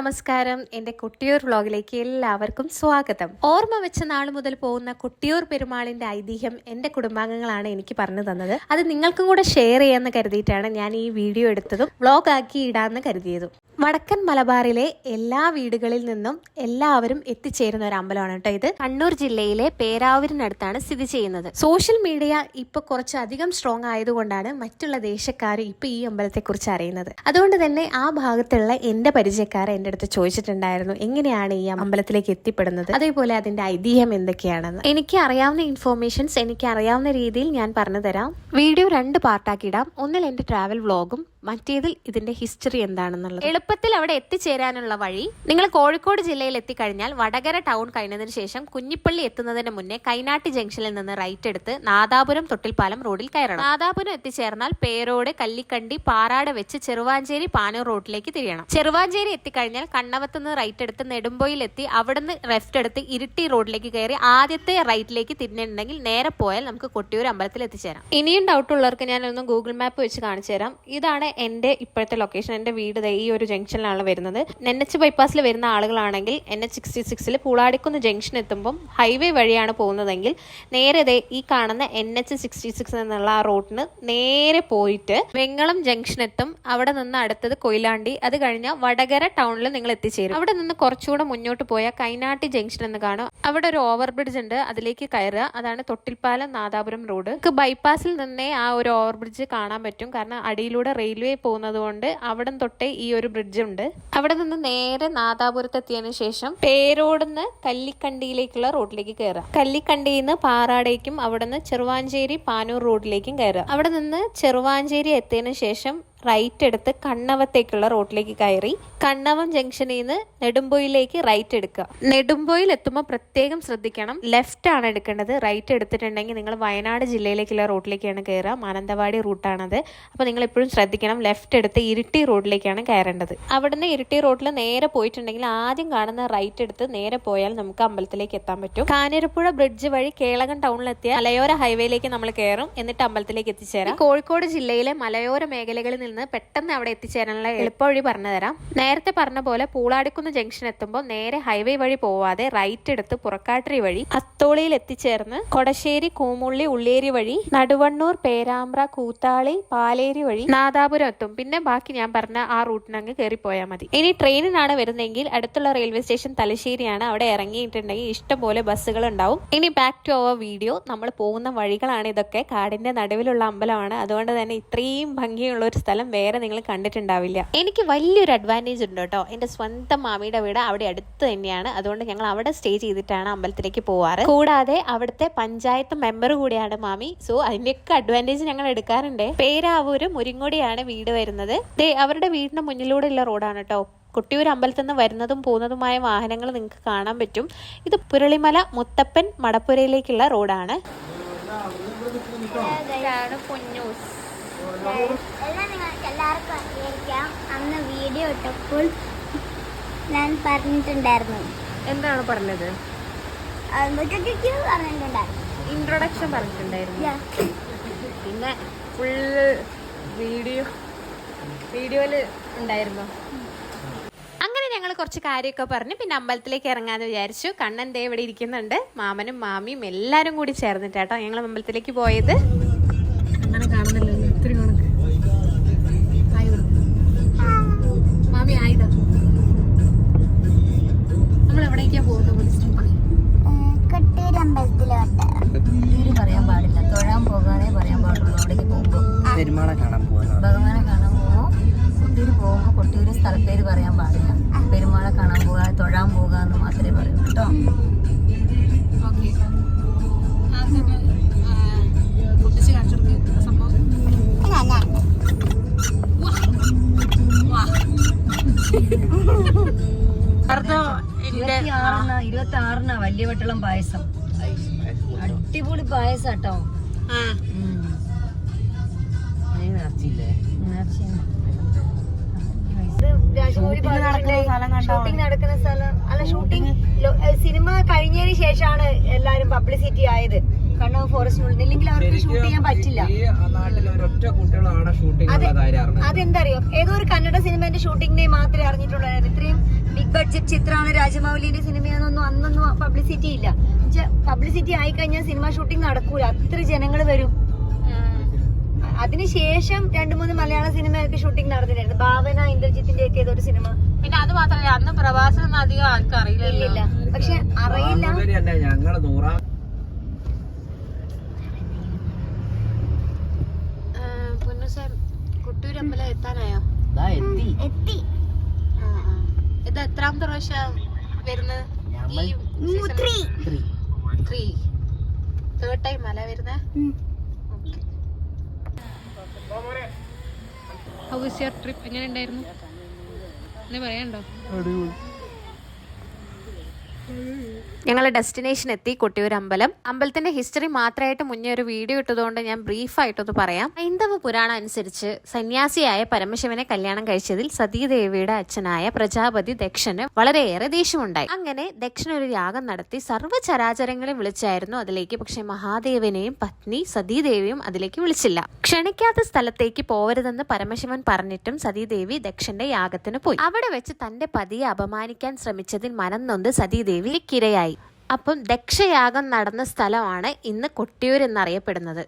നമസ്കാരം. എന്റെ കുട്ടിയൂർ വ്ളോഗിലേക്ക് എല്ലാവർക്കും സ്വാഗതം. ഓർമ്മ വെച്ച നാൾ മുതൽ പോകുന്ന കുട്ടിയൂർ പെരുമാളിന്റെ ഐതിഹ്യം എന്റെ കുടുംബാംഗങ്ങളാണ് എനിക്ക് പറഞ്ഞു തന്നത്. അത് നിങ്ങൾക്കും കൂടെ ഷെയർ ചെയ്യാന്ന് കരുതിയിട്ടാണ് ഞാൻ ഈ വീഡിയോ എടുത്തതും വ്ളോഗ് ആക്കി ഇടാന്ന് കരുതിയതും. വടക്കൻ മലബാറിലെ എല്ലാ വീടുകളിൽ നിന്നും എല്ലാവരും എത്തിച്ചേരുന്ന ഒരു അമ്പലമാണ് കേട്ടോ ഇത്. കണ്ണൂർ ജില്ലയിലെ പേരാവൂരിനടുത്താണ് സ്ഥിതി ചെയ്യുന്നത്. സോഷ്യൽ മീഡിയ ഇപ്പൊ കുറച്ചധികം സ്ട്രോങ് ആയതുകൊണ്ടാണ് മറ്റുള്ള ദേശക്കാർ ഇപ്പൊ ഈ അമ്പലത്തെ കുറിച്ച് അറിയുന്നത്. അതുകൊണ്ട് തന്നെ ആ ഭാഗത്തുള്ള എന്റെ പരിചയക്കാർ എന്റെ അടുത്ത് ചോദിച്ചിട്ടുണ്ടായിരുന്നു എങ്ങനെയാണ് ഈ അമ്പലത്തിലേക്ക് എത്തിപ്പെടുന്നത്? അതേപോലെ അതിന്റെ ഐതിഹ്യം എന്തൊക്കെയാണെന്ന്? എനിക്ക് അറിയാവുന്ന ഇൻഫോർമേഷൻസ് എനിക്ക് അറിയാവുന്ന രീതിയിൽ ഞാൻ പറഞ്ഞു തരാം വീഡിയോ രണ്ട് പാർട്ടാക്കി ഇടാം. ഒന്നിൽ എന്റെ ട്രാവൽ വ്ളോഗും മറ്റേതിൽ ഇതിന്റെ ഹിസ്റ്ററി എന്താണെന്നുള്ളത്? എളുപ്പത്തിൽ അവിടെ എത്തിച്ചേരാനുള്ള വഴി നിങ്ങൾ കോഴിക്കോട് ജില്ലയിൽ എത്തിക്കഴിഞ്ഞാൽ വടകര ടൗൺ കഴിഞ്ഞതിന് ശേഷം കുഞ്ഞിപ്പള്ളി എത്തുന്നതിന് മുന്നേ കൈനാട്ടി ജംഗ്ഷനിൽ നിന്ന് റൈറ്റ് എടുത്ത് നാദാപുരം തൊട്ടിൽപ്പാലം റോഡിൽ കയറണം. നാദാപുരം എത്തിച്ചേർന്നാൽ പേരോട് കല്ലിക്കണ്ടി പാറാട് വെച്ച് ചെറുവാഞ്ചേരി പാനൂർ റോഡിലേക്ക് തിരിയണം. ചെറുവാഞ്ചേരി എത്തിക്കഴിഞ്ഞാൽ കണ്ണവത്ത് നിന്ന് റൈറ്റ് എടുത്ത് നെടുമ്പോയിൽ എത്തി അവിടുന്ന് ലെഫ്റ്റ് എടുത്ത് ഇരിട്ടി റോഡിലേക്ക് കയറി ആദ്യത്തെ റൈറ്റിലേക്ക് തിരിഞ്ഞിട്ടുണ്ടെങ്കിൽ നേരെ പോയാൽ നമുക്ക് കൊട്ടിയൂർ അമ്പലത്തിൽ എത്തിച്ചേരാം. ഇനിയും ഡൗട്ട് ഉള്ളവർക്ക് ഞാനൊന്ന് ഗൂഗിൾ മാപ്പ് വെച്ച് കാണിച്ചു തരാം ഇതാണ് എന്റെ ഇപ്പോഴത്തെ ലൊക്കേഷൻ എന്റെ വീട് ഈ ഒരു ജംഗ്ഷനിലാണ് വരുന്നത്. എൻ എച്ച് ബൈപ്പാസിൽ വരുന്ന ആളുകളാണെങ്കിൽ എൻ എച്ച് സിക്സ്റ്റി സിക്സിൽ പൂളാടിക്കുന്ന് ജംഗ്ഷൻ എത്തുമ്പം ഹൈവേ വഴിയാണ് പോകുന്നതെങ്കിൽ നേരെ ദേ ഈ കാണുന്ന എൻ എച്ച് സിക്സ്റ്റി സിക്സ് എന്നുള്ള ആ റോഡിന് നേരെ പോയിട്ട് വെങ്ങളം ജംഗ്ഷൻ എത്തും. അവിടെ നിന്ന് അടുത്തത് കൊയിലാണ്ടി. അത് കഴിഞ്ഞാൽ വടകര ടൗണിൽ നിങ്ങൾ എത്തിച്ചേരും. അവിടെ നിന്ന് കുറച്ചുകൂടെ മുന്നോട്ട് പോയാൽ കൈനാട്ടി ജംഗ്ഷൻ എന്ന് കാണും. അവിടെ ഒരു ഓവർ ബ്രിഡ്ജ് ഉണ്ട്. അതിലേക്ക് കയറുക. അതാണ് തൊട്ടിൽപ്പാലം നാദാപുരം റോഡ് ബൈപ്പാസിൽ നിന്നേ ആ ഒരു ഓവർ ബ്രിഡ്ജ് കാണാൻ പറ്റും. കാരണം അടിയിലൂടെ റെയിൽവേ പോകുന്നത് കൊണ്ട് അവിടെ തൊട്ടേ ഈ ഒരു ബ്രിഡ്ജ് ഉണ്ട്. അവിടെ നിന്ന് നേരെ നാദാപുരത്ത് എത്തിയതിന് ശേഷം പേരോടുന്ന് കല്ലിക്കണ്ടിയിലേക്കുള്ള റോഡിലേക്ക് കയറുക. കല്ലിക്കണ്ടിയിൽ നിന്ന് പാറാടേക്കും അവിടെ നിന്ന് ചെറുവാഞ്ചേരി പാനൂർ റോഡിലേക്കും കയറുക. അവിടെ നിന്ന് ചെറുവാഞ്ചേരി എത്തിയതിനു ശേഷം റൈറ്റ് എടുത്ത് കണ്ണവത്തേക്കുള്ള റോഡിലേക്ക് കയറി കണ്ണവം ജംഗ്ഷനിൽ നിന്ന് നെടുമ്പോയിലേക്ക് റൈറ്റ് എടുക്കുക. നെടുമ്പോയിൽ എത്തുമ്പോൾ പ്രത്യേകം ശ്രദ്ധിക്കണം. ലെഫ്റ്റ് ആണ് എടുക്കേണ്ടത്. റൈറ്റ് എടുത്തിട്ടുണ്ടെങ്കിൽ നിങ്ങൾ വയനാട് ജില്ലയിലേക്കുള്ള റോഡിലേക്കാണ് കയറുക. മാനന്തവാടി റൂട്ടാണത് അപ്പോൾ നിങ്ങൾ എപ്പോഴും ശ്രദ്ധിക്കണം. ലെഫ്റ്റ് എടുത്ത് ഇരിട്ടി റോഡിലേക്കാണ് കയറേണ്ടത്. അവിടുന്ന് ഇരിട്ടി റോഡിൽ നേരെ പോയിട്ടുണ്ടെങ്കിൽ ആദ്യം കാണുന്ന റൈറ്റ് എടുത്ത് നേരെ പോയാൽ നമുക്ക് അമ്പലത്തിലേക്ക് എത്താൻ പറ്റും. കാഞ്ഞിരപ്പുഴ ബ്രിഡ്ജ് വഴി കേളകം ടൗണിലെത്തിയ മലയോര ഹൈവേയിലേക്ക് നമ്മൾ കയറും. എന്നിട്ട് അമ്പലത്തിലേക്ക് എത്തിച്ചേരാം. കോഴിക്കോട് ജില്ലയിലെ മലയോര മേഖലകളിൽ നിന്ന് പെട്ടെന്ന് അവിടെ എത്തിച്ചേരാനുള്ള എളുപ്പ വഴി പറഞ്ഞു തരാം. നേരത്തെ പറഞ്ഞ പോലെ പൂളാടിക്കുന്ന് ജംഗ്ഷൻ എത്തുമ്പോൾ നേരെ ഹൈവേ വഴി പോവാതെ റൈറ്റ് എടുത്ത് പുറക്കാട്ടറി വഴി അത്തോളിയിൽ എത്തിച്ചേർന്ന് കൊടശ്ശേരി കൂമുള്ളി ഉള്ളേരി വഴി നടുവണ്ണൂർ പേരാമ്പ്ര കൂത്താളി പാലേരി വഴി നാദാപുരം എത്തും. പിന്നെ ബാക്കി ഞാൻ പറഞ്ഞ ആ റൂട്ടിനങ്ങ് കയറിപ്പോയാൽ മതി. ഇനി ട്രെയിനിനാണ് വരുന്നതെങ്കിൽ അടുത്തുള്ള റെയിൽവേ സ്റ്റേഷൻ തലശ്ശേരിയാണ്. അവിടെ ഇറങ്ങിയിട്ടുണ്ടെങ്കിൽ ഇഷ്ടംപോലെ ബസ്സുകൾ ഉണ്ടാവും. ഇനി ബാക്ക് ടു അവർ വീഡിയോ നമ്മൾ പോകുന്ന വഴികളാണ് ഇതൊക്കെ. കാടിന്റെ നടുവിലുള്ള അമ്പലമാണ്. അതുകൊണ്ട് തന്നെ ഇത്രയും ഭംഗിയുള്ള ഒരു സ്ഥലം വേറെ നിങ്ങൾ കണ്ടിട്ടുണ്ടാവില്ല. എനിക്ക് വലിയൊരു അഡ്വാന്റേജ് ഉണ്ട് കേട്ടോ. എന്റെ സ്വന്തം മാമിയുടെ വീട് അവിടെ അടുത്ത് തന്നെയാണ്. അതുകൊണ്ട് ഞങ്ങൾ അവിടെ സ്റ്റേ ചെയ്തിട്ടാണ് അമ്പലത്തിലേക്ക് പോവാറ്. കൂടാതെ അവിടുത്തെ പഞ്ചായത്ത് മെമ്പർ കൂടിയാണ് മാമി. സോ അതിന്റെയൊക്കെ അഡ്വാന്റേജ് ഞങ്ങൾ എടുക്കാറുണ്ട്. പേരാവൂര് മുരിങ്ങോടിയാണ് വീട് വരുന്നത്. ദേ അവരുടെ വീടിന്റെ മുന്നിലൂടെയുള്ള റോഡാണ് കേട്ടോ. കൊട്ടിയൂർ അമ്പലത്തിൽ നിന്ന് വരുന്നതും പോകുന്നതുമായ വാഹനങ്ങൾ നിങ്ങൾക്ക് കാണാൻ പറ്റും. ഇത് പുരളിമല മുത്തപ്പൻ മടപ്പുരയിലേക്കുള്ള റോഡാണ്. പൊന്നൂസ് എല്ലാം നിങ്ങൾക്ക് എല്ലാവർക്കും അറിയാം അന്ന് വീഡിയോ ഇട്ടപ്പോൾ ഞാൻ പറഞ്ഞിട്ടുണ്ടായിരുന്നു. എന്താണ് പറഞ്ഞത്? പറഞ്ഞിട്ടുണ്ടായിരുന്നു. ഇൻട്രൊഡക്ഷൻ പറഞ്ഞിട്ടുണ്ടായിരുന്നു. പിന്നെ ഫുള്ള് വീഡിയോ വീഡിയോയിൽ ഉണ്ടായിരുന്നു. അങ്ങനെ ഞങ്ങൾ കുറച്ച് കാര്യമൊക്കെ പറഞ്ഞ്. പിന്നെ അമ്പലത്തിലേക്ക് ഇറങ്ങാന്ന് വിചാരിച്ചു. കണ്ണൻ ദേ ഇവിടെ ഇരിക്കുന്നുണ്ട്. മാമനും മാമിയും എല്ലാവരും കൂടി ചേർന്നിട്ടാട്ടോ ഞങ്ങൾ അമ്പലത്തിലേക്ക് പോയത്. പെരുമാളെ കാണാൻ പോകുന്നത് ഭഗവാനെ കാണാൻ പോകുമ്പോൾ കൊട്ടിയൂർ പോകുമ്പോൾ കൊട്ടിയൂർ സ്ഥലപ്പേര് പറയാൻ പാടില്ല. പെരുമാളെ കാണാൻ പോകുക തൊഴാൻ പോവുക എന്ന് മാത്രമേ പറയൂ. കേട്ടോ? ഇരുപത്തി ആറിനാ വലിയ വട്ടളം പായസം. അടിപൊളി പായസം ഷൂട്ടിംഗ് നടക്കുന്ന സ്ഥലം അല്ല ഷൂട്ടിംഗ് സിനിമ കഴിഞ്ഞതിന് ശേഷമാണ് എല്ലാരും പബ്ലിസിറ്റി ആയത്. കണ്ണൂർ ഫോറസ്റ്റിനുള്ളിൽ ഇല്ലെങ്കിൽ അവർക്ക് ഷൂട്ട് ചെയ്യാൻ പറ്റില്ല. അതെന്തറിയോ? ഏതോ ഒരു കന്നഡ സിനിമന്റെ ഷൂട്ടിങ്ങിനെ മാത്രമേ അറിഞ്ഞിട്ടുള്ളൂ ഇത്രയും ബിഗ് ബഡ്ജറ്റ് ചിത്രമാണ് രാജമൗലിന്റെ സിനിമയെന്നൊന്നും അന്നൊന്നും പബ്ലിസിറ്റി ഇല്ല. പബ്ലിസിറ്റി ആയി കഴിഞ്ഞാൽ സിനിമ ഷൂട്ടിംഗ് നടക്കൂല. അത്ര ജനങ്ങൾ വരും. അതിനുശേഷം രണ്ടു മൂന്ന് മലയാള സിനിമയൊക്കെ ഷൂട്ടിംഗ് നടന്നിട്ടുണ്ടായിരുന്നു. ഭാവന ഇന്ദ്രജിത്തിന്റെ ഒക്കെ ഏതൊരു ഒരു സിനിമ. പിന്നെ അത് മാത്രമല്ല അന്ന് പ്രവാസം അധികം ആർക്കും അറിയില്ല പക്ഷെ അറിയില്ല. ഞങ്ങൾ നൂറാം എത്താനായോ? എത്തി. എത്തി. ആ, ആ. ഇത് എത്രാമത്തെ പ്രാവശ്യം വരുന്നത്? ഈ ത്രീ ത്രീ തേർഡ് ടൈം അല്ലേ വരുന്നത് ഹൗ ഇസ് യുവർ ട്രിപ്പ് എങ്ങനെ ഉണ്ടായിരുന്നു? എന്ന് പറയണ്ടോ ഞങ്ങൾ ഡെസ്റ്റിനേഷൻ എത്തി കൊട്ടിയൂർ അമ്പലം. അമ്പലത്തിന്റെ ഹിസ്റ്ററി മാത്രമായിട്ട് മുന്നേ ഒരു വീഡിയോ ഇട്ടതുകൊണ്ട് ഞാൻ ബ്രീഫായിട്ടൊന്ന് പറയാം. ഹൈന്ദവ പുരാണം അനുസരിച്ച് സന്യാസിയായ പരമശിവനെ കല്യാണം കഴിച്ചതിൽ സതീദേവിയുടെ അച്ഛനായ പ്രജാപതി ദക്ഷന് വളരെയേറെ ദേഷ്യമുണ്ടായി. അങ്ങനെ ദക്ഷൻ ഒരു യാഗം നടത്തി സർവചരാചരങ്ങളെ വിളിച്ചായിരുന്നു അതിലേക്ക്. പക്ഷേ മഹാദേവനെയും പത്നി സതീദേവിയും അതിലേക്ക് വിളിച്ചില്ല. ക്ഷണിക്കാത്ത സ്ഥലത്തേക്ക് പോവരുതെന്ന് പരമശിവൻ പറഞ്ഞിട്ടും സതീദേവി ദക്ഷന്റെ യാഗത്തിന് പോയി. അവിടെ വെച്ച് തന്റെ പതിയെ അപമാനിക്കാൻ ശ്രമിച്ചതിൽ മനം നൊന്ത് സതീദേവി കിരയായി അപ്പം ദക്ഷയാഗം നടന്ന സ്ഥലമാണ് ഇന്ന് കൊട്ടിയൂർ എന്നറിയപ്പെടുന്നത്.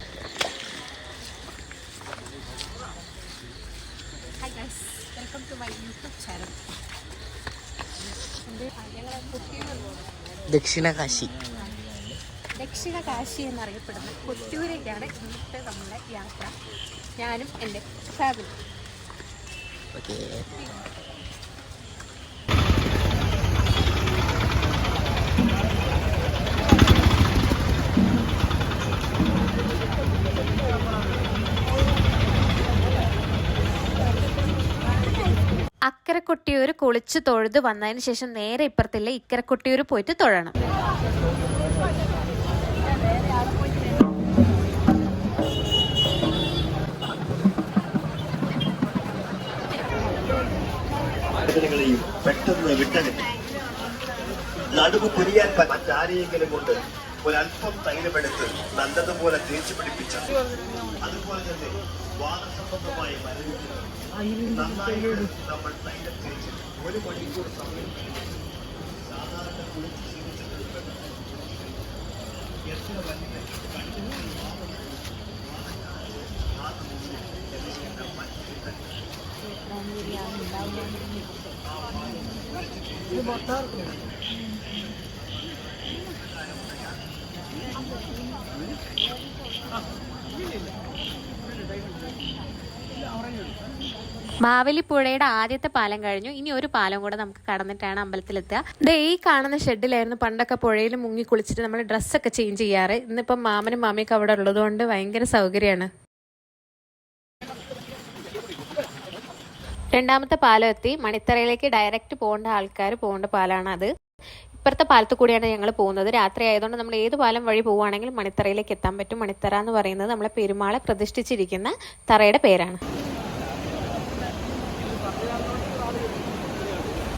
ദക്ഷിണ ദക്ഷിണകാശി. ദക്ഷിണ കാശി എന്നറിയപ്പെടുന്ന കൊട്ടിയൂരേക്കാണ് ഇന്നത്തെ നമ്മുടെ യാത്ര. ഞാനും എന്റെ ഫാമിലി ഓക്കേ അക്കരെ കൊട്ടിയൂർ കുളിച്ച് തൊഴുത് വന്നതിന് ശേഷം നേരെ ഇപ്പുറത്തില്ല ഇക്കരക്കൊട്ടിയൂർ പോയിട്ട് തൊഴണം. പെട്ടെന്ന് നടുവ് കുരിയാൻ പ- മറ്റാരെയെങ്കിലും കൊണ്ട് ഒരല്പം തൈലമെടുത്ത് നല്ലതുപോലെ തേച്ചു പിടിപ്പിച്ച അതുപോലെ തന്നെ വാദസംബന്ധമായി മരുന്ന് നന്നായി നമ്മൾ തൈലം തേച്ച് ഒരു മണിക്കൂർ സമയം സാധാരണ കുളിച്ച് ശീലിച്ചിട്ടുണ്ട് എത്ര വലിയ മാവേലിപ്പുഴയുടെ ആദ്യത്തെ പാലം കഴിഞ്ഞു. ഇനി ഒരു പാലം കൂടെ നമുക്ക് കടന്നിട്ടാണ് അമ്പലത്തിലെത്തുക. ദേ ഈ കാണുന്ന ഷെഡിലായിരുന്നു പണ്ടൊക്കെ പുഴയിൽ മുങ്ങി കുളിച്ചിട്ട് നമ്മൾ ഡ്രസ്സൊക്കെ ചേഞ്ച് ചെയ്യാറ്. ഇന്നിപ്പം മാമനും മാമിയൊക്കെ അവിടെ ഉള്ളതുകൊണ്ട് ഭയങ്കര സൗകര്യമാണ്. രണ്ടാമത്തെ പാലം എത്തി. മണിത്തറയിലേക്ക് ഡയറക്റ്റ് പോകേണ്ട ആൾക്കാർ പോകേണ്ട പാലമാണ് അത്. ഇപ്പുറത്തെ പാലത്ത് കൂടിയാണ് ഞങ്ങൾ പോകുന്നത്. രാത്രി ആയതുകൊണ്ട് നമ്മൾ ഏത് പാലം വഴി പോവുകയാണെങ്കിലും മണിത്തറയിലേക്ക് എത്താൻ പറ്റും. മണിത്തറ എന്ന് പറയുന്നത് നമ്മളെ പെരുമാളെ പ്രതിഷ്ഠിച്ചിരിക്കുന്ന തറയുടെ പേരാണ്.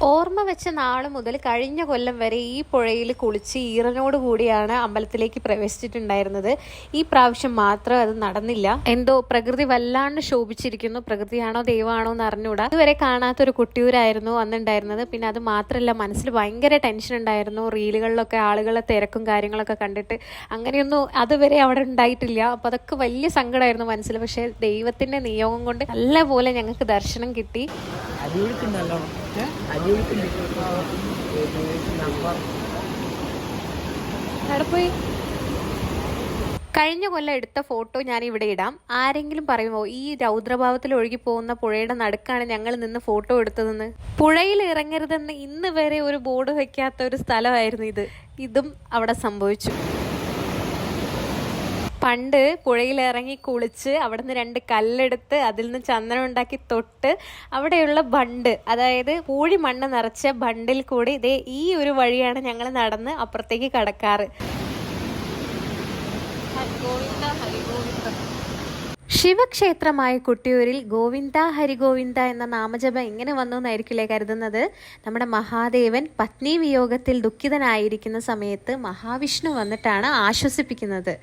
ഓർമ്മ വെച്ച നാൾ മുതൽ കഴിഞ്ഞ കൊല്ലം വരെ ഈ പുഴയിൽ കുളിച്ച് ഈറനോട് കൂടിയാണ് അമ്പലത്തിലേക്ക് പ്രവേശിച്ചിട്ടുണ്ടായിരുന്നത്. ഈ പ്രാവശ്യം മാത്രം അത് നടന്നില്ല. എന്തോ പ്രകൃതി വല്ലാണ്ട് ശോഭിച്ചിരിക്കുന്നു. പ്രകൃതിയാണോ ദൈവമാണോ എന്ന് അറിഞ്ഞുകൂടാ. ഇതുവരെ കാണാത്തൊരു കുട്ടിയൂരായിരുന്നു അന്നുണ്ടായിരുന്നത്. പിന്നെ അത് മാത്രമല്ല മനസ്സിൽ ഭയങ്കര ടെൻഷൻ ഉണ്ടായിരുന്നു. റീലുകളിലൊക്കെ ആളുകളെ തിരക്കും കാര്യങ്ങളൊക്കെ കണ്ടിട്ട്. അങ്ങനെയൊന്നും അതുവരെ അവിടെ ഉണ്ടായിട്ടില്ല. അപ്പോൾ അതൊക്കെ വലിയ സങ്കടമായിരുന്നു മനസ്സിൽ. പക്ഷേ ദൈവത്തിന്റെ നിയോഗം കൊണ്ട് നല്ലപോലെ ഞങ്ങൾക്ക് ദർശനം കിട്ടി. അടിയൊഴുക്കുണ്ടല്ലോ കഴിഞ്ഞ കൊല്ലം എടുത്ത ഫോട്ടോ ഞാൻ ഇവിടെ ഇടാം. ആരെങ്കിലും പറയുമോ ഈ രൗദ്രഭാവത്തിൽ ഒഴുകി പോകുന്ന പുഴയുടെ നടുക്കാണ് ഞങ്ങൾ നിന്ന് ഫോട്ടോ എടുത്തതെന്ന്? പുഴയിൽ ഇറങ്ങരുതെന്ന് ഇന്ന് വരെ ഒരു ബോർഡ് വെക്കാത്ത ഒരു സ്ഥലമായിരുന്നു ഇത്. ഇതും അവിടെ സംഭവിച്ചു. പണ്ട് പുഴയിലിറങ്ങി കുളിച്ച് അവിടുന്ന് രണ്ട് കല്ലെടുത്ത് അതിൽ നിന്ന് ചന്ദനം ഉണ്ടാക്കി തൊട്ട് അവിടെയുള്ള ബണ്ട് അതായത് പൂഴി മണ്ണ് നിറച്ച ബണ്ടിൽ കൂടി ഇതേ ഈ ഒരു വഴിയാണ് ഞങ്ങൾ നടന്ന് അപ്പുറത്തേക്ക് കടക്കാറ്. ശിവക്ഷേത്രമായ കുട്ടിയൂരിൽ ഗോവിന്ദ ഹരിഗോവിന്ദ എന്ന നാമജപം എങ്ങനെ വന്നു എന്നായിരിക്കില്ലേ കരുതുന്നത്? നമ്മുടെ മഹാദേവൻ പത്നി വിയോഗത്തിൽ ദുഃഖിതനായിരിക്കുന്ന സമയത്ത് മഹാവിഷ്ണു വന്നിട്ടാണ് ആശ്വസിപ്പിക്കുന്നത്.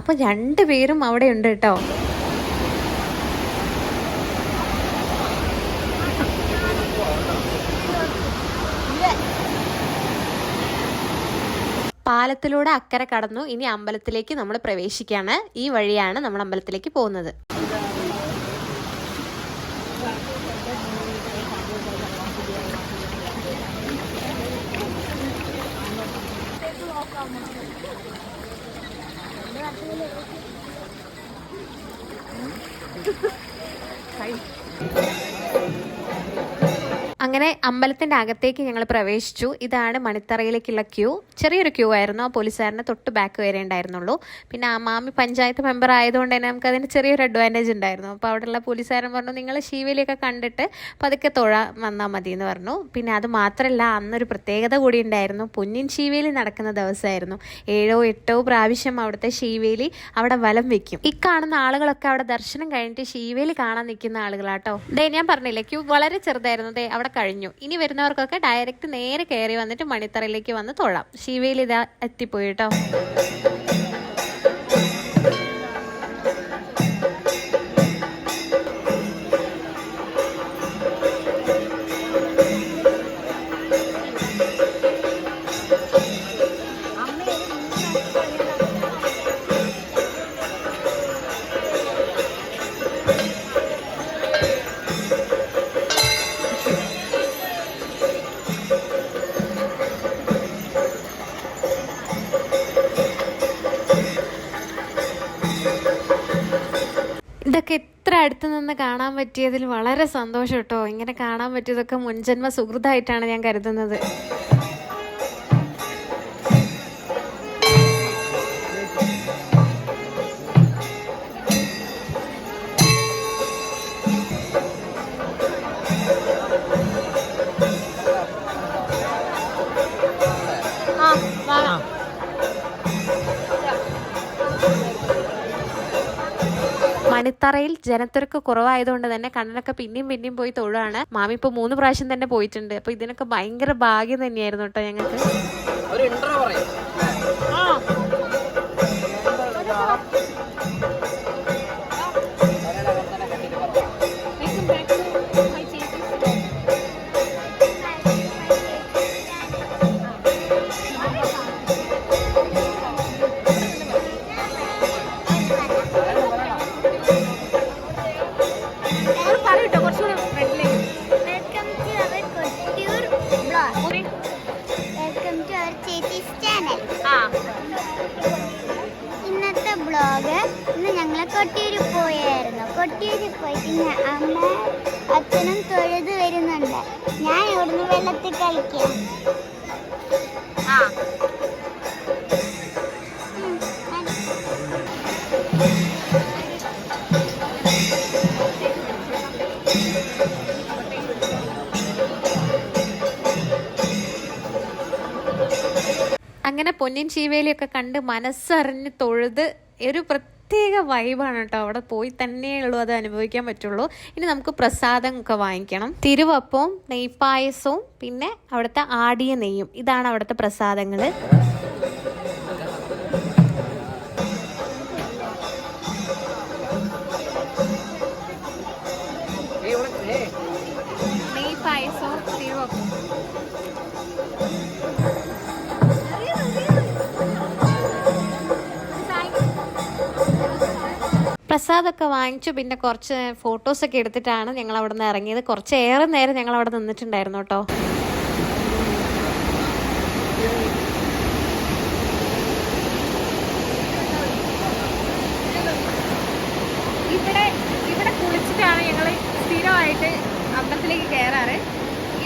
അപ്പോൾ രണ്ടുപേരും അവിടെ ഉണ്ട് കേട്ടോ. പാലത്തിലൂടെ അക്കരെ കടന്നു. ഇനി അമ്പലത്തിലേക്ക് നമ്മൾ പ്രവേശിക്കുകയാണ് ഈ വഴിയാണ് നമ്മൾ അമ്പലത്തിലേക്ക് പോകുന്നത്. അങ്ങനെ അമ്പലത്തിന്റെ അകത്തേക്ക് ഞങ്ങൾ പ്രവേശിച്ചു. ഇതാണ് മണിത്തറയിലേക്കുള്ള ക്യൂ. ചെറിയൊരു ക്യൂ ആയിരുന്നു. ആ പോലീസുകാരനെ തൊട്ട് ബാക്ക് വരെ ഉണ്ടായിരുന്നുള്ളൂ. പിന്നെ ആ മാമി പഞ്ചായത്ത് മെമ്പർ ആയതുകൊണ്ട് തന്നെ നമുക്ക് അതിന് ചെറിയൊരു അഡ്വാന്റേജ് ഉണ്ടായിരുന്നു. അപ്പോൾ അവിടെയുള്ള പോലീസുകാരൻ പറഞ്ഞു നിങ്ങൾ ശീവേലിയൊക്കെ കണ്ടിട്ട് പതുക്കെ തൊഴ വന്നാൽ മതി എന്ന് പറഞ്ഞു. പിന്നെ അത് മാത്രമല്ല അന്നൊരു പ്രത്യേകത കൂടി ഉണ്ടായിരുന്നു. പൊന്നിൻ ശീവേലി നടക്കുന്ന ദിവസമായിരുന്നു. ഏഴോ എട്ടോ പ്രാവശ്യം അവിടുത്തെ ശീവേലി അവിടെ വലം വെക്കും. ഈ കാണുന്ന ആളുകളൊക്കെ അവിടെ ദർശനം കഴിഞ്ഞിട്ട് ശീവേലി കാണാൻ നിൽക്കുന്ന ആളുകളാട്ടോ. ദേ ഞാൻ പറഞ്ഞില്ലേ ക്യൂ വളരെ ചെറുതായിരുന്നു. ദേ അവിടെ കഴിഞ്ഞു. ഇനി വരുന്നവർക്കൊക്കെ ഡയറക്റ്റ് നേരെ കയറി വന്നിട്ട് മണിത്തറയിലേക്ക് വന്ന് തൊഴാം. ശിവയിൽ ഇതാ എത്തിപ്പോയി പറ്റിയതിൽ വളരെ സന്തോഷം കേട്ടോ ഇങ്ങനെ കാണാൻ പറ്റിയതൊക്കെ മുൻജന്മ സുഹൃത്തായിട്ടാണ് ഞാൻ കരുതുന്നത്. മണിത്തറയിൽ ജനത്തിരക്ക് കുറവായതുകൊണ്ട് തന്നെ കണ്ണനൊക്കെ പിന്നെയും പിന്നെയും പോയി തൊഴുവാണ്. മാമി ഇപ്പൊ മൂന്ന് പ്രാവശ്യം തന്നെ പോയിട്ടുണ്ട്. അപ്പൊ ഇതിനൊക്കെ ഭയങ്കര ഭാഗ്യം തന്നെയായിരുന്നു കേട്ടോ ഞങ്ങൾക്ക്. ഒരു ഇൻട്രോ പറയും. അമ്മ അച്ഛനും തൊഴുത് വരുന്നുണ്ട്. ഞാൻ ഇവിടുന്ന് വെള്ളത്തിൽ കളിക്കാം. ആ. അങ്ങനെ പൊന്നിൻ ശീവേലിയൊക്കെ കണ്ട് മനസ്സറിഞ്ഞ് തൊഴുത് ഒരു പ്രത്യേക വൈബാണ് കേട്ടോ അവിടെ പോയി തന്നെയുള്ളൂ അത് അനുഭവിക്കാൻ പറ്റുള്ളൂ. ഇനി നമുക്ക് പ്രസാദം ഒക്കെ വാങ്ങിക്കണം. തിരുവപ്പവും നെയ്പായസവും പിന്നെ അവിടുത്തെ ആടിയ നെയ്യും. ഇതാണ് അവിടുത്തെ പ്രസാദങ്ങൾ പ്രസാദമൊക്കെ വാങ്ങിച്ചു. പിന്നെ കുറച്ച് ഫോട്ടോസൊക്കെ എടുത്തിട്ടാണ് ഞങ്ങൾ അവിടെ നിന്ന് ഇറങ്ങിയത്. കുറച്ചേറെ നേരം ഞങ്ങൾ അവിടെ നിന്നിട്ടുണ്ടായിരുന്നു കേട്ടോ ഇവിടെ ഇവിടെ കുളിച്ചിട്ടാണ് ഞങ്ങൾ സ്ഥിരമായിട്ട് അമ്പലത്തിലേക്ക് കയറാറ്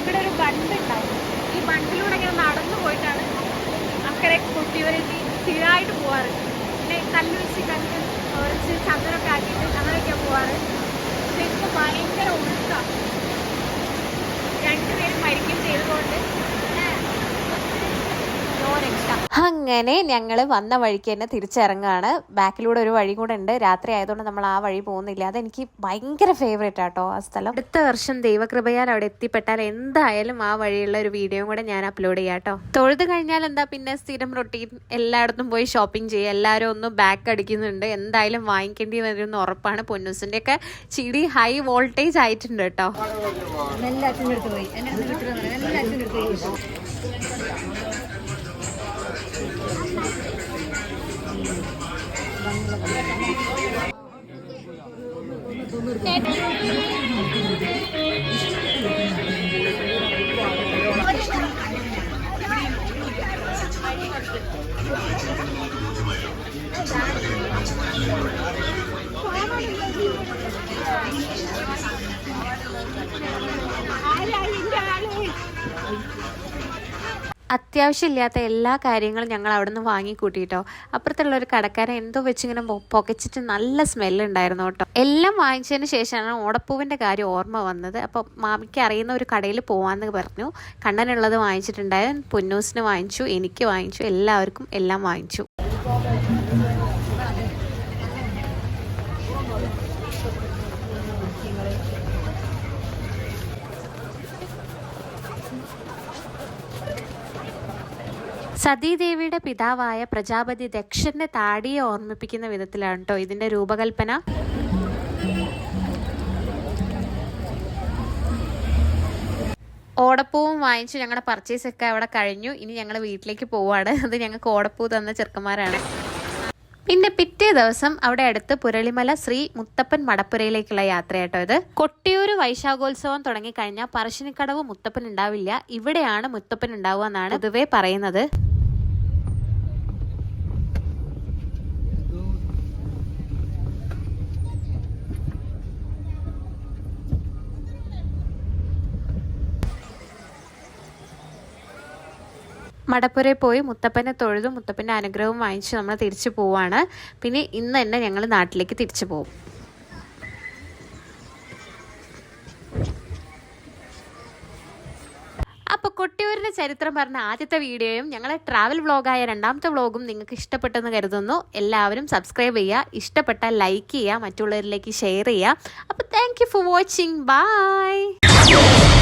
ഇവിടെ ഒരു ബണ്ട് ഉണ്ടാവും ഈ ബണ്ടിലൂടെ ഇങ്ങനെ നടന്നു പോയിട്ടാണ് അക്കരെ കുട്ടിയൂരേക്ക് സ്ഥിരമായിട്ട് പോവാറ് പിന്നെ കല്ല് വെച്ച് കല്ല് കുറച്ച് ചന്ദ്രനൊക്കെ ആക്കിയിട്ട് അങ്ങനെയൊക്കെയാണ് പോവാറ് ശരിക്കും ഭയങ്കര ഒഴുക്കാണ് അങ്ങനെ ഞങ്ങൾ വന്ന വഴിക്ക് തന്നെ തിരിച്ചിറങ്ങുകയാണ് ബാക്കിലൂടെ ഒരു വഴി കൂടെ ഉണ്ട്. രാത്രി ആയതുകൊണ്ട് നമ്മൾ ആ വഴി പോകുന്നില്ല. അതെനിക്ക് ഭയങ്കര ഫേവറേറ്റ് ആട്ടോ ആ സ്ഥലം. അടുത്ത വർഷം ദൈവകൃപയാൽ അവിടെ എത്തിപ്പെട്ടാൽ എന്തായാലും ആ വഴിയുള്ള ഒരു വീഡിയോ കൂടെ ഞാൻ അപ്ലോഡ് ചെയ്യാം കേട്ടോ തൊഴുത് കഴിഞ്ഞാൽ എന്താ പിന്നെ സ്ഥിരം റൊട്ടീൻ എല്ലായിടത്തും പോയി ഷോപ്പിംഗ് ചെയ്യുക. എല്ലാവരും ഒന്ന് ബാക്ക് അടിക്കുന്നുണ്ട്. എന്തായാലും വാങ്ങിക്കേണ്ടി വരുമെന്ന് ഉറപ്പാണ്. പൊന്നൂസിന്റെ ഒക്കെ ചിടി ഹൈ വോൾട്ടേജ് ആയിട്ടുണ്ട് കേട്ടോ 嗯。അത്യാവശ്യമില്ലാത്ത എല്ലാ കാര്യങ്ങളും ഞങ്ങൾ അവിടെ നിന്ന് വാങ്ങിക്കൂട്ടിട്ടോ. അപ്പുറത്തുള്ള ഒരു കടക്കാരൻ എന്തോ വെച്ചിങ്ങനെ പൊക്കച്ചിട്ട് നല്ല സ്മെല്ല് ഉണ്ടായിരുന്നു കേട്ടോ. എല്ലാം വാങ്ങിച്ചതിന് ശേഷമാണ് ഓടപ്പൂവിന്റെ കാര്യം ഓർമ്മ വന്നത്. അപ്പോൾ മാമിക്ക് അറിയുന്ന ഒരു കടയിൽ പോകാമെന്ന് പറഞ്ഞു. കണ്ണനുള്ളത് വാങ്ങിച്ചിട്ടുണ്ടായിരുന്നു. പൊന്നൂസിന് വാങ്ങിച്ചു എനിക്ക് വാങ്ങിച്ചു എല്ലാവർക്കും എല്ലാം വാങ്ങിച്ചു. സതീദേവിയുടെ പിതാവായ പ്രജാപതി ദക്ഷന്റെ താടിയെ ഓർമ്മിപ്പിക്കുന്ന വിധത്തിലാണ് കേട്ടോ ഇതിന്റെ രൂപകൽപ്പന. ഓടപ്പൂവും വാങ്ങിച്ചു ഞങ്ങളുടെ പർച്ചേസ് ഒക്കെ അവിടെ കഴിഞ്ഞു. ഇനി ഞങ്ങൾ വീട്ടിലേക്ക് പോവാണ്. അത് ഞങ്ങൾക്ക് ഓടപ്പൂ തന്ന ചെറുക്കന്മാരാണ്. പിന്നെ പിറ്റേ ദിവസം അവിടെ അടുത്ത് പുരളിമല ശ്രീ മുത്തപ്പൻ മടപ്പുരയിലേക്കുള്ള യാത്രയാട്ടോ ഇത്. കൊട്ടിയൂര് വൈശാഖോത്സവം തുടങ്ങിക്കഴിഞ്ഞാൽ പറശ്ശിനിക്കടവ് മുത്തപ്പൻ ഉണ്ടാവില്ല. ഇവിടെയാണ് മുത്തപ്പൻ ഉണ്ടാവുക എന്നാണ് പൊതുവേ പറയുന്നത്. മടപ്പുരയിൽ പോയി മുത്തപ്പനെ തൊഴുതും മുത്തപ്പന്റെ അനുഗ്രഹവും വാങ്ങിച്ച് നമ്മൾ തിരിച്ചു പോവാണ്. പിന്നെ ഇന്ന് തന്നെ ഞങ്ങൾ നാട്ടിലേക്ക് തിരിച്ചു പോകും അപ്പോൾ കൊട്ടിയൂരിന്റെ ചരിത്രം പറഞ്ഞ ആദ്യത്തെ വീഡിയോയും ഞങ്ങളെ ട്രാവൽ വ്ളോഗായ രണ്ടാമത്തെ വ്ളോഗും നിങ്ങൾക്ക് ഇഷ്ടപ്പെട്ടെന്ന് കരുതുന്നു. എല്ലാവരും സബ്സ്ക്രൈബ് ചെയ്യുക ഇഷ്ടപ്പെട്ട ലൈക്ക് ചെയ്യുക മറ്റുള്ളവരിലേക്ക് ഷെയർ ചെയ്യുക. അപ്പോൾ താങ്ക് ഫോർ വാച്ചിങ് ബൈ